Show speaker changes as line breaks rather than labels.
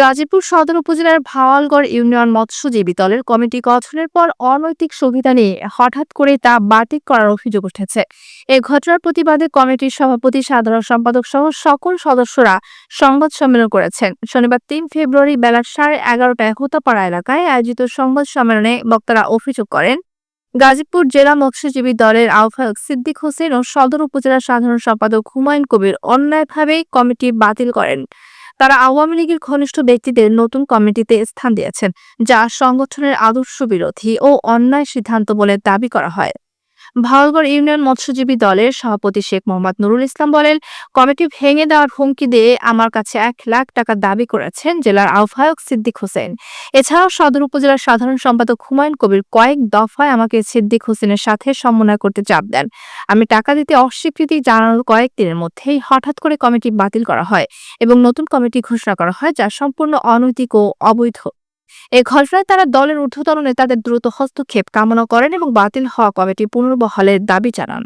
গাজীপুর সদর উপজেলার ভাওয়ালগড় ইউনিয়ন মৎস্যজীবী দলের কমিটি গঠনের পর অনৈতিক সুবিধা নিয়ে হঠাৎ করে তা বাতিল করার অভিযোগ উঠেছে। এ ঘটনার প্রতিবাদে কমিটির সভাপতি, সাধারণ সম্পাদক সহ সকল সদস্যরা সংবাদ সম্মেলন করেছেন। শনিবার তিন ফেব্রুয়ারি বেলা সাড়ে এগারোটায় হোতাপাড়া এলাকায় আয়োজিত সংবাদ সম্মেলনে বক্তারা অভিযোগ করেন, গাজীপুর জেলা মৎস্যজীবী দলের আহ্বায়ক সিদ্দিক হোসেন ও সদর উপজেলা সাধারণ সম্পাদক হুমায়ুন কবির অন্যায়ভাবে কমিটি বাতিল করেন। তারা আওয়ামী লীগের ঘনিষ্ঠ ব্যক্তিদের নতুন কমিটিতে স্থান দিয়েছেন, যা সংগঠনের আদর্শ বিরোধী ও অন্যায় সিদ্ধান্ত বলে দাবি করা হয়। ভাওয়ালগড় ইউনিয়ন মৎস্যজীবী দলের সভাপতি শেখ মোহাম্মদ নুরুল ইসলাম বলেন, কমিটি ভেঙে দেওয়ার হুমকি দিয়ে আমার কাছে এক লাখ টাকা দাবি করেছেন জেলার আহ্বায়ক সিদ্দিক হোসেন। এছাড়াও সদর উপজেলার সাধারণ সম্পাদক হুমায়ুন কবির কয়েক দফায় আমাকে সিদ্দিক হোসেনের সাথে সমন্বয় করতে চাপ দেন। আমি টাকা দিতে অস্বীকৃতি জানানোর কয়েকদিনের মধ্যেই হঠাৎ করে কমিটি বাতিল করা হয় এবং নতুন কমিটি ঘোষণা করা হয় যা সম্পূর্ণ অনৈতিক ও অবৈধ। এ ঘটনায় তারা দলের ঊর্ধ্বতন নেতাদের দ্রুত হস্তক্ষেপ কামনা করেন এবং বাতিল হওয়া কমিটি পুনর্বহলের দাবি জানান।